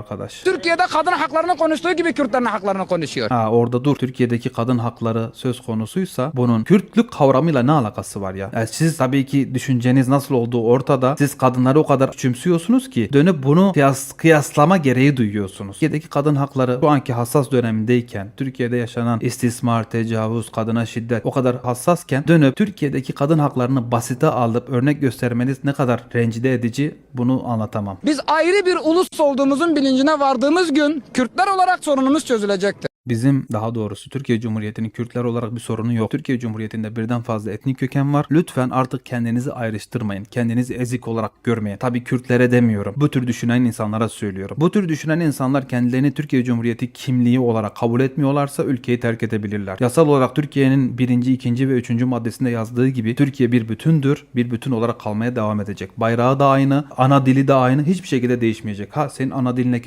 arkadaş. Türkiye'de kadın haklarını konuştuğu gibi Kürtlerin haklarını konuşuyor. Ha orada dur. Türkiye'deki kadın hakları söz konusuysa bunun Kürtlük kavramıyla ne alakası var ya? Yani siz tabii ki düşünceniz nasıl olduğu ortada. Siz kadınları o kadar küçümsüyorsunuz ki dönüp bunu kıyas, kıyaslama gereği duyuyorsunuz. Türkiye'deki kadın hakları şu anki hassas dönemindeyken Türkiye'de yaşanan istismar, tecavüz, kadına şiddet o kadar hassasken dönüp Türkiye'deki kadın haklarını basite alıp örnek göstermeniz ne kadar rencide edici bunu anlatamam. Biz ayrı bir ulus olduğumuzun bilincine vardığımız gün Kürtler olarak sorunumuz çözülecektir. Bizim daha doğrusu Türkiye Cumhuriyeti'nin Kürtler olarak bir sorunu yok. Türkiye Cumhuriyeti'nde birden fazla etnik köken var. Lütfen artık kendinizi ayrıştırmayın. Kendinizi ezik olarak görmeyin. Tabii Kürtlere demiyorum. Bu tür düşünen insanlara söylüyorum. Bu tür düşünen insanlar kendilerini Türkiye Cumhuriyeti kimliği olarak kabul etmiyorlarsa ülkeyi terk edebilirler. Yasal olarak Türkiye'nin birinci, ikinci ve üçüncü maddesinde yazdığı gibi Türkiye bir bütündür. Bir bütün olarak kalmaya devam edecek. Bayrağı da aynı, ana dili de aynı. Hiçbir şekilde değişmeyecek. Ha senin ana diline